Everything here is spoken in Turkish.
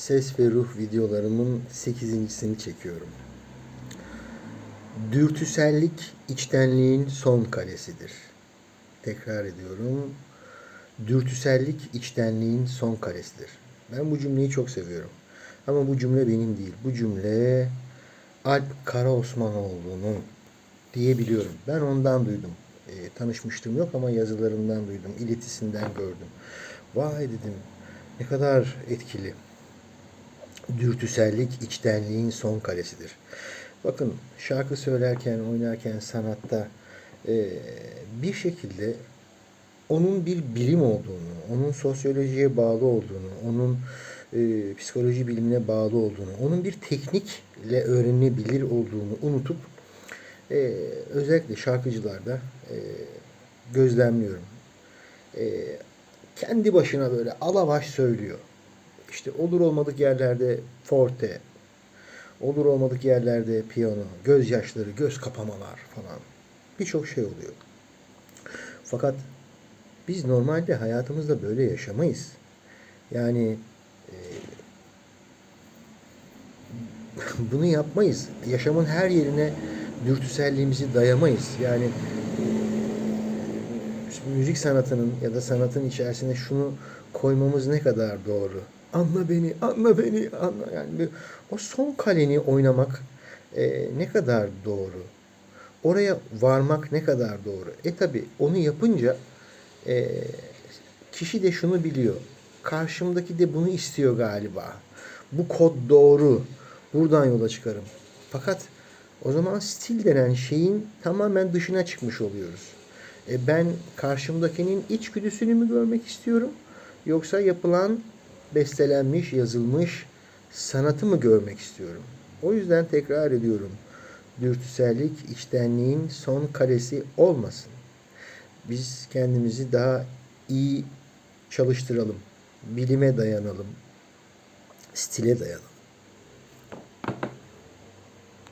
Ses ve Ruh videolarımın 8.sini çekiyorum. Dürtüsellik içtenliğin son kalesidir. Tekrar ediyorum. Dürtüsellik içtenliğin son kalesidir. Ben bu cümleyi çok seviyorum. Ama bu cümle benim değil. Bu cümle Alp Karaosmanoğlu'nun diyebiliyorum. Ben ondan duydum. E, tanışmıştım yok ama yazılarından duydum. iletisinden gördüm. Vay dedim ne kadar etkili. Dürtüsellik içtenliğin son kalesidir. Bakın şarkı söylerken, oynarken, sanatta e, bir şekilde onun bir bilim olduğunu, onun sosyolojiye bağlı olduğunu, onun e, psikoloji bilimine bağlı olduğunu, onun bir teknikle öğrenilebilir olduğunu unutup e, özellikle şarkıcılarda e, gözlemliyorum. E, kendi başına böyle alavaş söylüyor. İşte olur olmadık yerlerde forte, olur olmadık yerlerde piyano, gözyaşları, göz kapamalar falan. Birçok şey oluyor. Fakat biz normalde hayatımızda böyle yaşamayız. Yani e, bunu yapmayız. Yaşamın her yerine dürtüselliğimizi dayamayız. Yani e, müzik sanatının ya da sanatın içerisine şunu koymamız ne kadar doğru. Anla beni, anla beni, anla. Yani o son kaleni oynamak e, ne kadar doğru. Oraya varmak ne kadar doğru. E tabi onu yapınca e, kişi de şunu biliyor. Karşımdaki de bunu istiyor galiba. Bu kod doğru. Buradan yola çıkarım. Fakat o zaman stil denen şeyin tamamen dışına çıkmış oluyoruz. E ben karşımdakinin içgüdüsünü mü görmek istiyorum? Yoksa yapılan, bestelenmiş, yazılmış sanatı mı görmek istiyorum? O yüzden tekrar ediyorum. Dürtüsellik içtenliğin son karesi olmasın. Biz kendimizi daha iyi çalıştıralım. Bilime dayanalım. Stile dayanalım.